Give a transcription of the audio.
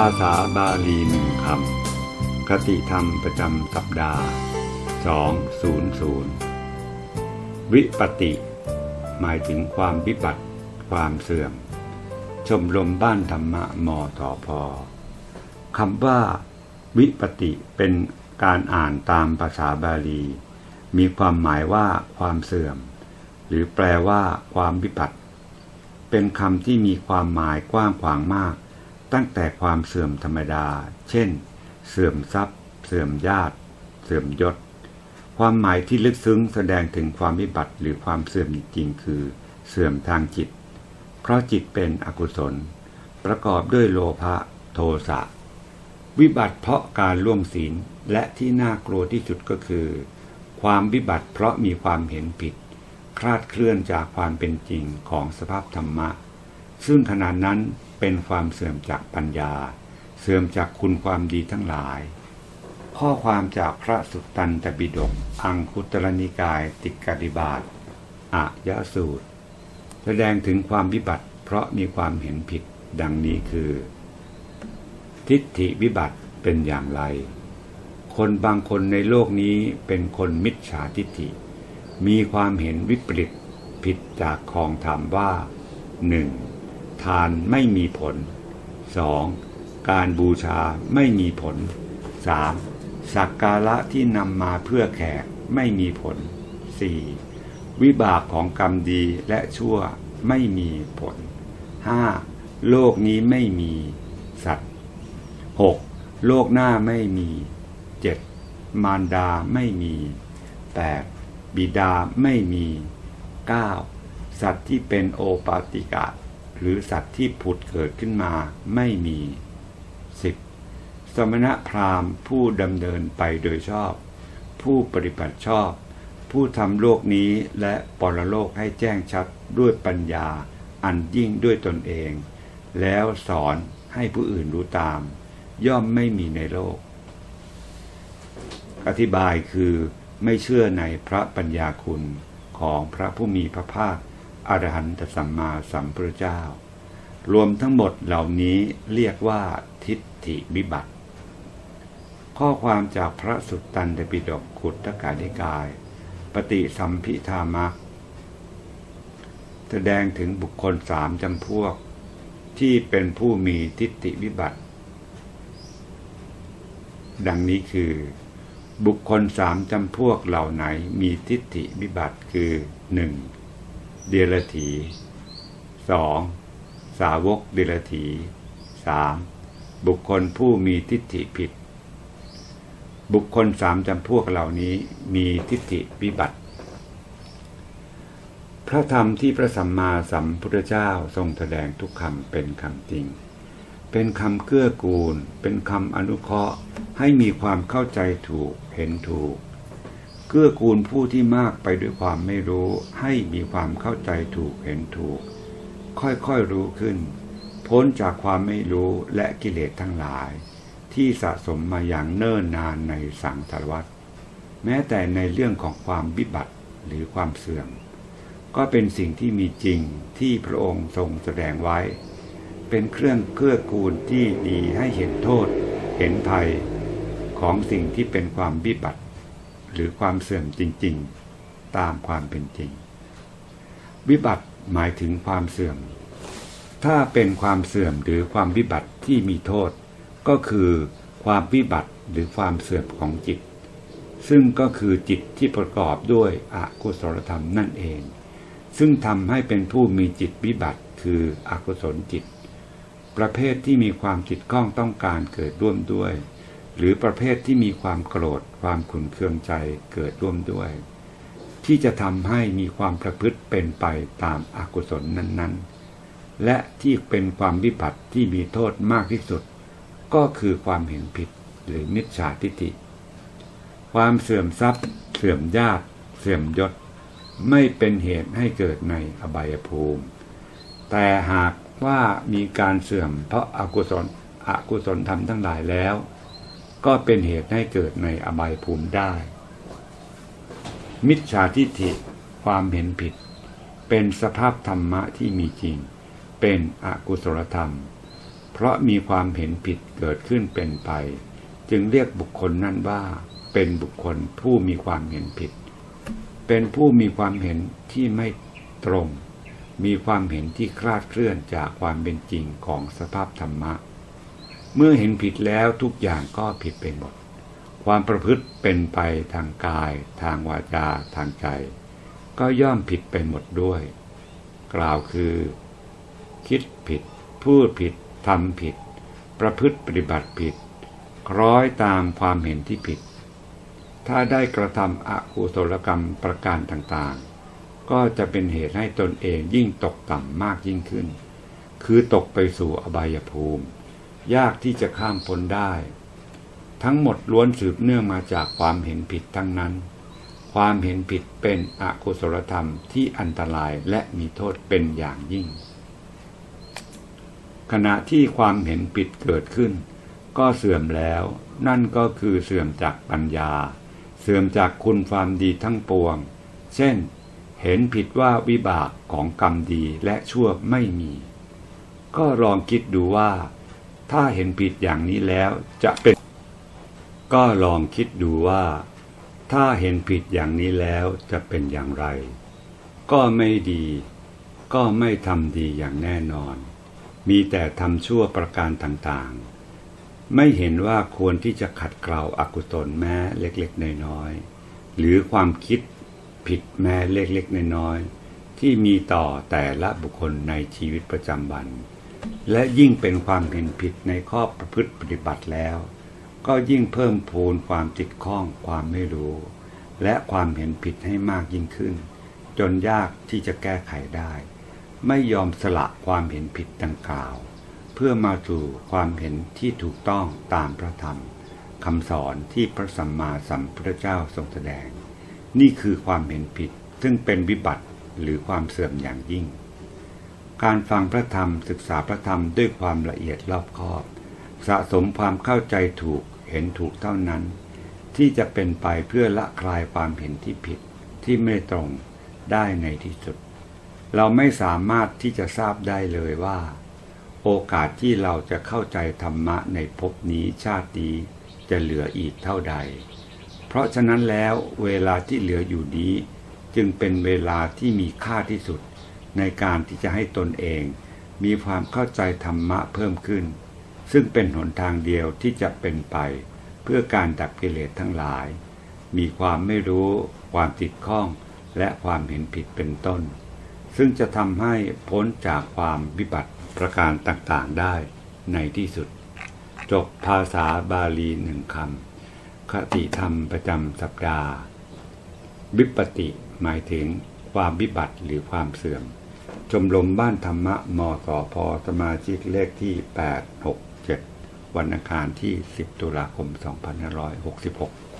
าษาบาลีหนึ่งคำคติธรรมประจำสัปดาห์ 200 วิปติ หมายถึงความวิบัติ ความเสื่อม ชมรมบ้านธรรมะมทพคำว่า วิปติเป็นการอ่านตามภาษาบาลี มีความหมายว่าความเสื่อม หรือแปลว่า ความวิบัติ เป็นคำที่มีความหมายกว้างขวางมาก ตั้งแต่ความเสื่อมธรรมดา เช่น เสื่อมทรัพย์ เสื่อมญาติ เสื่อมยศ ความหมายที่ลึกซึ้งแสดงถึงความวิบัติหรือความเสื่อมจริงๆคือ เสื่อมทางจิต เพราะจิตเป็นอกุศล ประกอบด้วยโลภะโทสะ วิบัติเพราะการล่วงศีลและที่น่ากลัวที่สุดก็คือ ความวิบัติเพราะมีความเห็นผิด คลาดเคลื่อนจากความเป็นจริงของสภาพธรรมะ ซึ่งขณะนั้น เป็นความเสื่อมจากปัญญา เสื่อมจากคุณความดีทั้งหลาย ข้อความจากพระสุตตันตบิดก อังคุตรนิกายติกริบาตอายะสูตร แสดงถึงความวิบัติ เพราะมีความเห็นผิดดังนี้คือ ทิฏฐิวิบัติเป็นอย่างไร คนบางคนในโลกนี้เป็นคนมิจฉาทิฏฐิ มีความเห็นวิปริตผิดจากของธรรมว่า 1. ทานไม่มีผล 2. การบูชาไม่มีผล 3. สักการะที่นำมาเพื่อแขกไม่มีผล 4. วิบากของกรรมดีและชั่วไม่มีผล 5. โลกนี้ไม่มีสัตว์ 6. โลกหน้าไม่มี 7. มารดาไม่มี 8. บิดาไม่มี 9. สัตว์ที่เป็นโอปาติกะ หรือสัตว์ที่ผุดเกิดขึ้นมาไม่มี 10. สมณะพราหมณ์ผู้ดำเนินไปโดยชอบ ผู้ปฏิบัติชอบ ผู้ทำโลกนี้และปรโลกให้แจ้งชัดด้วยปัญญาอันยิ่งด้วยตนเอง แล้วสอนให้ผู้อื่นรู้ตาม ย่อมไม่มีในโลก อธิบายคือไม่เชื่อในพระปัญญาคุณของพระผู้มีพระภาค อรหันตสัมมาสัมพุทธเจ้า รวมทั้งหมดเหล่านี้เรียกว่าทิฏฐิวิบัติ ข้อความจากพระสุตตันตปิฎกขุตกานิกาย ปฏิสัมพิธามักแสดงถึงบุคคลสามจำพวก ที่เป็นผู้มีทิฏฐิวิบัติ ดังนี้คือ บุคคลสามจำพวกเหล่าไหนมีทิฏฐิวิบัติคือ 1. เดรถี 2. สาวกเดรถี 3. บุคคลผู้มีทิฏฐิผิด บุคคลสามจำพวกเหล่านี้มีทิฏฐิวิบัติ พระธรรมที่พระสัมมาสัมพุทธเจ้าทรงแสดงทุกคำเป็นคำจริง เป็นคำเกื้อกูล เป็นคำอนุเคราะห์ให้มีความเข้าใจถูกเห็นถูก เกื้อกูลผู้ที่มากไปด้วยความไม่รู้ ให้มีความเข้าใจถูกเห็นถูก ค่อยๆรู้ขึ้น พ้นจากความไม่รู้และกิเลสทั้งหลาย ที่สะสมมาอย่างเนิ่นนานในสังสารวัฏแม้แต่ในเรื่องของความวิบัติหรือความเสื่อม ก็เป็นสิ่งที่มีจริงที่พระองค์ทรงแสดงไว้ เป็นเครื่องเกื้อกูลที่ดีให้เห็นโทษ เห็นภัย ของสิ่งที่เป็นความวิบัติ หรือความเสื่อมจริง ๆ ตามความเป็นจริง วิบัติหมายถึงความเสื่อม ถ้าเป็นความเสื่อมหรือความวิบัติที่มีโทษ ก็คือความวิบัติหรือความเสื่อมของจิต ซึ่งก็คือจิตที่ประกอบด้วยอกุศลธรรมนั่นเอง ซึ่งทำให้เป็นผู้มีจิตวิบัติคืออกุศลจิต ประเภทที่มีความจิตข้องต้องการเกิดร่วมด้วย หรือประเภทที่มีความโกรธความขุนเคืองใจเกิดร่วมด้วย ที่จะทำให้มีความประพฤติเป็นไปตามอากุศลนั้น ๆ และที่เป็นความวิบัติที่มีโทษมากที่สุด ก็คือความเห็นผิดหรือมิจฉาทิฏฐิ ความเสื่อมทรัพย์ เสื่อมญาติ เสื่อมยศ ไม่เป็นเหตุให้เกิดในอบายภูมิ แต่หากว่ามีการเสื่อมเพราะอากุศลอกุศลธรรมทั้งหลายแล้ว ก็เป็นเหตุให้เกิดในอบายภูมิได้ มิจฉาทิฏฐิความเห็นผิด เป็นสภาพธรรมะที่มีจริง เป็นอกุศลธรรม เพราะมีความเห็นผิดเกิดขึ้นเป็นไป จึงเรียกบุคคลนั้นว่าเป็นบุคคลผู้มีความเห็นผิด เป็นผู้มีความเห็นที่ไม่ตรง มีความเห็นที่คลาดเคลื่อนจากความเป็นจริงของสภาพธรรมะ เมื่อเห็นผิดแล้วทุกอย่างก็ผิดไปหมด ความประพฤติเป็นไปทางกาย ทางวาจา ทางใจ ก็ย่อมผิดไปหมดด้วย กล่าวคือ คิดผิด พูดผิดทำผิด ประพฤติปฏิบัติผิด คล้อยตามความเห็นที่ผิด ถ้าได้กระทำอกุศลกรรมประการต่างๆ ก็จะเป็นเหตุให้ตนเองยิ่งตกต่ำมากยิ่งขึ้น คือตกไปสู่อบายภูมิ ยากที่จะข้ามพ้นได้ ทั้งหมดล้วนสืบเนื่องมาจากความเห็นผิดทั้งนั้น ความเห็นผิดเป็นอกุศลธรรมที่อันตรายและมีโทษเป็นอย่างยิ่ง ขณะที่ความเห็นผิดเกิดขึ้น ก็เสื่อมแล้ว นั่นก็คือเสื่อมจากปัญญา เสื่อมจากคุณความดีทั้งปวง เช่น เห็นผิดว่าวิบากของกรรมดีและชั่วไม่มี ก็ลองคิดดูว่า ถ้าเห็นผิดอย่างนี้แล้วจะเป็น ก็ลองคิดดูว่า ถ้าเห็นผิดอย่างนี้แล้วจะเป็นอย่างไร ก็ไม่ดี ก็ไม่ทำดีอย่างแน่นอน มีแต่ทำชั่วประการต่างๆ ไม่เห็นว่าควรที่จะขัดเกลาอากุศลแม้เล็กๆ น้อยๆ หรือความคิดผิดแม้เล็กๆ น้อยๆ ที่มีต่อแต่ละบุคคลในชีวิตประจำวัน และยิ่งเป็นความเห็นผิดในข้อประพฤติปฏิบัติแล้ว ก็ยิ่งเพิ่มพูนความติดข้องความไม่รู้ และความเห็นผิดให้มากยิ่งขึ้น จนยากที่จะแก้ไขได้ ไม่ยอมสละความเห็นผิดดังกล่าว เพื่อมาสู่ความเห็นที่ถูกต้องตามพระธรรมคำสอนที่พระสัมมาสัมพุทธเจ้าทรงแสดง นี่คือความเห็นผิดซึ่งเป็นวิบัติหรือความเสื่อมอย่างยิ่ง การฟังพระธรรมศึกษาพระธรรมด้วยความละเอียดรอบคอบ สะสมความเข้าใจถูกเห็นถูกเท่านั้น ที่จะเป็นไปเพื่อละคลายความเห็นที่ผิดที่ไม่ตรงได้ในที่สุด เราไม่สามารถที่จะทราบได้เลยว่า โอกาสที่เราจะเข้าใจธรรมะในภพนี้ชาตินี้จะเหลืออีกเท่าใด เพราะฉะนั้นแล้วเวลาที่เหลืออยู่นี้ จึงเป็นเวลาที่มีค่าที่สุด ในการที่จะให้ตนเอง มีความเข้าใจธรรมะเพิ่มขึ้น ซึ่งเป็นหนทางเดียวที่จะเป็นไป เพื่อการดับกิเลสทั้งหลาย มีความไม่รู้ ความติดข้อง และความเห็นผิดเป็นต้น ซึ่งจะทำให้พ้นจากความวิบัติประการต่างๆได้ในที่สุด จบภาษาบาลีหนึ่งคำคติธรรมประจำสัปดาห์วิปติหมายถึงความวิบัติหรือความเสื่อม ชมรมบ้านธรรมะมสพสมาชิกเลขที่ 867 วันอังคารที่ 10 ตุลาคม 2566